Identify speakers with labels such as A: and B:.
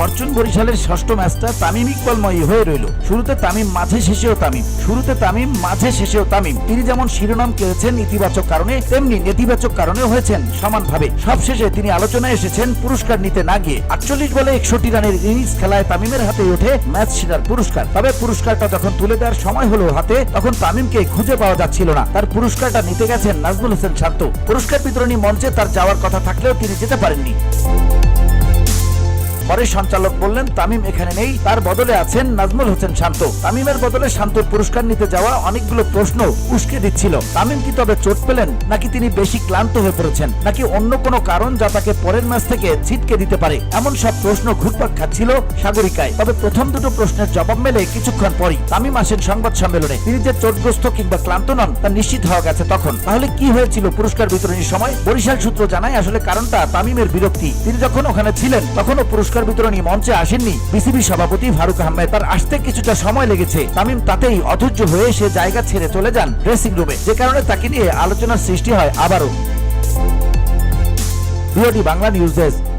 A: Fortune বরিশালের ষষ্ঠ ম্যাচটা তামিম ইকবালময়ী হয়ে রইল। শুরুতে তামিম, মাঝে শেষেও তামিম। শুরুতে তামিম, মাঝে শেষেও তামিম। তিনি যেমন শিরোনাম কেড়েছেন ইতিবাচক কারণে, তেমনি নেতিবাচক কারণেও হয়েছেন সমানভাবে। সবশেষে তিনি আলোচনায় এসেছেন পুরস্কার নিতে না গিয়ে। আটচল্লিশ বলে একষট্টি রানের ইনিংস খেলায় তামিমের হাতে ওঠে ম্যাচ সেরার পুরস্কার। তবে পুরস্কারটা যখন তুলে দেওয়ার সময় হলো হাতে, তখন তামিমকে খুঁজে পাওয়া যাচ্ছিল না। তার পুরস্কারটা নিতে গেছেন নাজমুল হোসেন শান্ত। পুরস্কার বিতরণী মঞ্চে তার যাওয়ার কথা থাকলেও তিনি যেতে পারেননি। পরে সঞ্চালক বললেন, তামিম এখানে নেই। তার বদলে আছেন নাজমুল হোসেন শান্ত। তামিমের বদলে শান্তর পুরস্কার নিতে যাওয়া অনেকগুলো প্রশ্ন উস্কে দিচ্ছিল। তামিম কি তবে চোট পেলেন, নাকি তিনি বেশি ক্লান্ত হয়ে পড়েছেন, নাকি অন্য কোনো কারণ যা তাকে পরের ম্যাচ থেকে ছিটকে দিতে পারে? এমন সব প্রশ্ন ঘুরপাক খাচ্ছিল সাগরিকায়। তবে প্রথম দুটো প্রশ্নের জবাব মেলে কিছুক্ষণ পরই। তামিম আসেন সংবাদ সম্মেলনে। তিনি যে চোটগ্রস্ত কিংবা ক্লান্ত নন, তা নিশ্চিত হওয়া গেছে তখন। তাহলে কি হয়েছিল পুরস্কার বিতরণীর সময়? বরিশাল সূত্র জানায় আসলে কারণটা তামিমের বিরক্তি। তিনি যখন ওখানে ছিলেন, তখনও পুরস্কার বিতরণী মঞ্চে আসেননি। বিসিবি সভাপতি ফারুক আহমেদ তার আসতে কিছুটা সময় লেগেছে। তামিম তাতেই অধৈর্য হয়ে সে জায়গা ছেড়ে চলে যান ড্রেসিং রুমে যে কারণে তাকে নিয়ে আলোচনার সৃষ্টি হয় আবারও। VOT Bangla news desk.